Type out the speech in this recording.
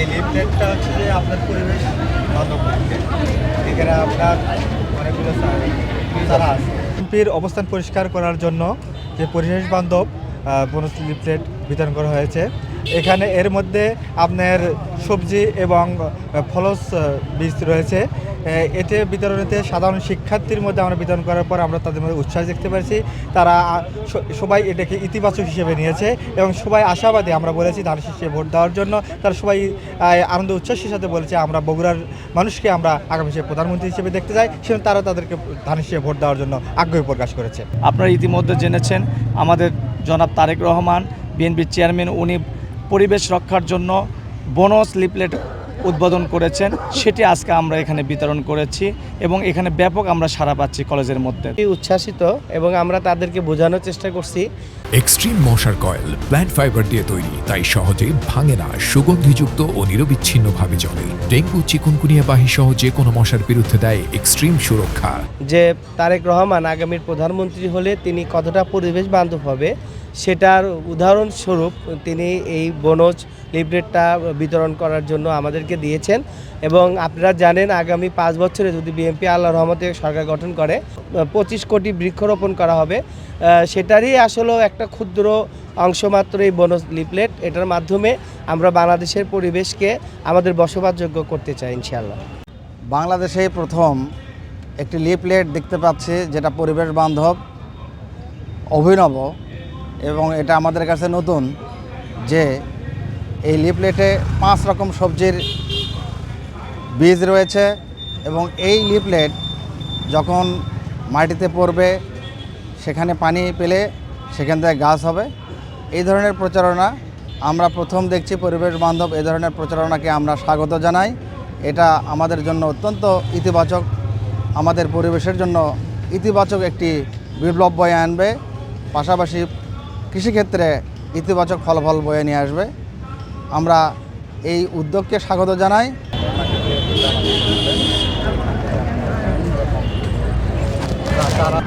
এই লিফলেটটা হচ্ছে যে আপনার পরিবেশ বান্ধব এখানে আপনার অনেকগুলো তারা আছে। এমপির অবস্থান পরিষ্কার করার জন্য যে পরিবেশ বান্ধব বোনাস লিফলেট বিতরণ করা হয়েছে। এখানে এর মধ্যে আপনার সবজি এবং ফলস বীজ রয়েছে। এতে বিতরণেতে সাধারণ শিক্ষার্থীর মধ্যে আমরা বিতরণ করার পর আমরা তাদের মধ্যে উৎসাহ দেখতে পাচ্ছি তারা সবাই এটাকে ইতিবাচক হিসেবে নিয়েছে এবং সবাই আশাবাদী আমরা বলেছি ধান শীষে ভোট দেওয়ার জন্য। তারা সবাই আনন্দ উচ্ছ্বাসের সাথে বলেছে, আমরা বগুড়ার মানুষকে আমরা আগামী সে প্রধানমন্ত্রী হিসেবে দেখতে চাই। সেজন্য তারা তাদেরকে ধান শীষে ভোট দেওয়ার জন্য আগ্রহ প্রকাশ করেছে। আপনারা ইতিমধ্যে জেনেছেন, আমাদের জনাব তারেক রহমান, বিএনপির চেয়ারম্যান, উনি পরিবেশ রক্ষার জন্য বোনস লিফলেট উদ্বোধন করেছেন সেটি আজকে আমরা এখানে বিতরণ করেছি এবং এখানে ব্যাপক আমরা সাড়া পাচ্ছি কলেজের মধ্যে। উচ্ছ্বাসিত এবং আমরা তাদেরকে বোঝানোর চেষ্টা করছি। এক্সট্রিম মশার কয়েল প্ল্যান্ট ফাইবার দিয়ে তৈরি তাই সহজে ভাঙে না সুগন্ধিযুক্ত ও নিরবিচ্ছিন্নভাবে চলে ডেঙ্গু চিকুনকুনিয়া বাহি সহ যে কোনো মশার বিরুদ্ধে দেয় এক্সট্রিম সুরক্ষা। যে তারেক রহমান আগামীর প্রধানমন্ত্রী হলে তিনি কতটা পরিবেশ বান্ধব হবে সেটার উদাহরণস্বরূপ তিনি এই বনজ লিফলেটটা বিতরণ করার জন্য আমাদেরকে দিয়েছেন এবং আপনারা জানেন আগামী পাঁচ বছরে যদি বিএনপি আল্লাহ রহমতে সরকার গঠন করে, পঁচিশ কোটি বৃক্ষরোপণ করা হবে। সেটারই আসলে একটা ক্ষুদ্র অংশ মাত্র এই বনজ লিফলেট। এটার মাধ্যমে আমরা বাংলাদেশের পরিবেশকে আমাদের বসবাসযোগ্য করতে চাই, ইনশাআল্লাহ। বাংলাদেশে প্রথম একটি লিফলেট দেখতে পাচ্ছি, যেটা পরিবেশ বান্ধব, অভিনব। এবং এটা আমাদের কাছে নতুন যে এই লিফলেটে পাঁচ রকম সবজির বীজ রয়েছে এবং এই লিফলেট যখন মাটিতে পড়বে, সেখানে পানি পেলে সেখান থেকে গাছ হবে। এই ধরনের প্রচারণা আমরা প্রথম দেখছি পরিবেশ বান্ধব এই ধরনের প্রচারণাকে আমরা স্বাগত জানাই। এটা আমাদের জন্য অত্যন্ত ইতিবাচক, আমাদের পরিবেশের জন্য ইতিবাচক একটি বিপ্লব বয়ে আনবে। পাশাপাশি কৃষিক্ষেত্রে ইতিবাচক ফলাফল বয়ে নিয়ে আসবে। আমরা এই উদ্যোগকে স্বাগত জানাই। তারা